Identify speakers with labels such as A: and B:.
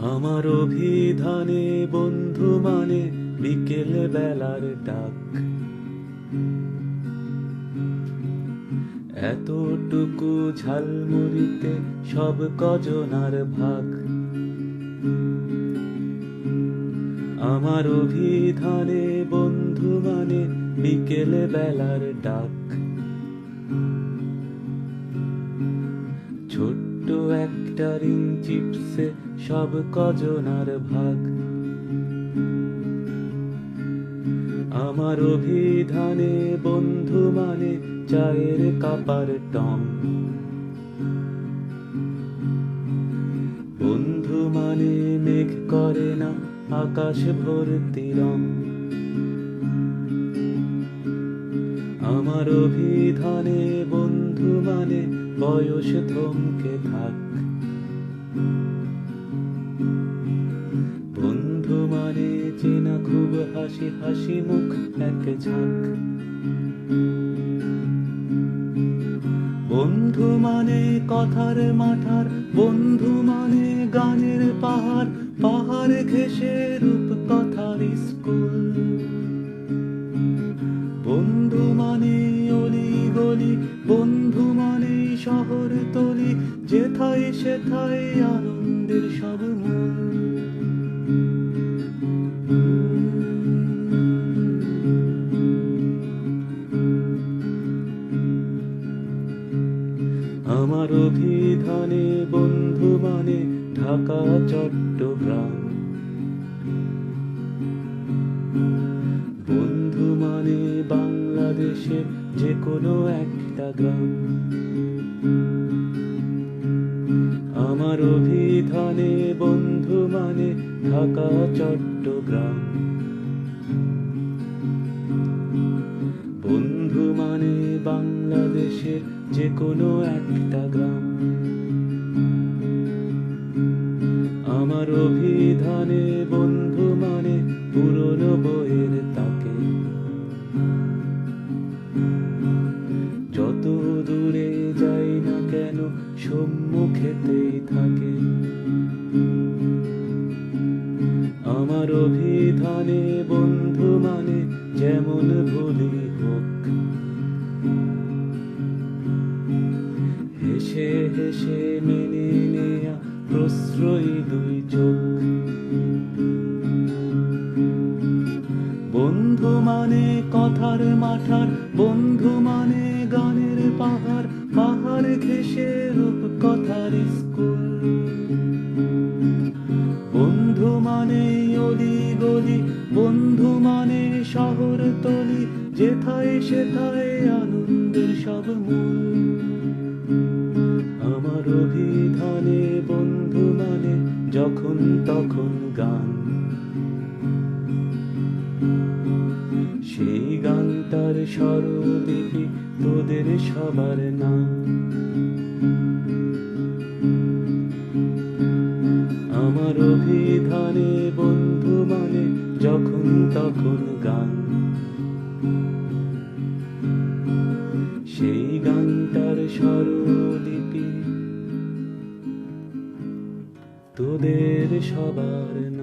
A: আমার অভিধানে বন্ধু মানে বিকেল বেলার ডাক। এতটুকু ঝালমুড়িতে সব কজনার ভাগ। আমার অভিধানে বন্ধু মানে বিকেল বেলার ডাক। ছোট্ট একটা রিং চিপসে সব কজনার ভাগ। আমার অভিধানে বন্ধু মানে চায়ের কাপার টং। বন্ধু মানে মেঘ করে না, আকাশ ভর্তি রং আমার অভিধানে বন্ধু মানে বয়স থমকে থাক। হাসি মুখ, এক ঝাঁক। বন্ধু মানে কথার মাঠার, বন্ধু মানে গানের পাহাড় পাহাড় ঘেসে রূপ কথার স্কুল। বন্ধু মানে অলি গলি বন্ধু মানে শহর তলি, যেথায় সেথায় আনন্দের সব মূল। অভিধানে বন্ধু মানে ঢাকা, চট্টগ্রাম। বন্ধু মানে বাংলাদেশের যে কোনো একটা গ্রাম। আমার অভিধানে বন্ধু মানে ঢাকা, চট্টগ্রাম। বাংলাদেশের যে কোনো একটা গ্রাম। আমার অভিধানে বন্ধু মানে পুরনো বইয়ের তাকে। যত দূরে যাই না কেন সম্মুখেতেই থাকে। আমার অভিধানে বন্ধু মানে যেমন ভুলি হোক মানে কথার মাঠার বন্ধু মানে গানের পাহাড় পাহাড় ঘেসে রূপ কথার স্কুল। বন্ধু মানে অলি গলি, বন্ধু মানে শহর তলি যেথায় সেথায় আনন্দের সব মূল। সেই গান তার স্বরলিপি তোদের সবার নাম। আমার অভিধানে বন্ধু মানে যখন তখন গান। সেই গানটার স্বরলিপি তোদের সবার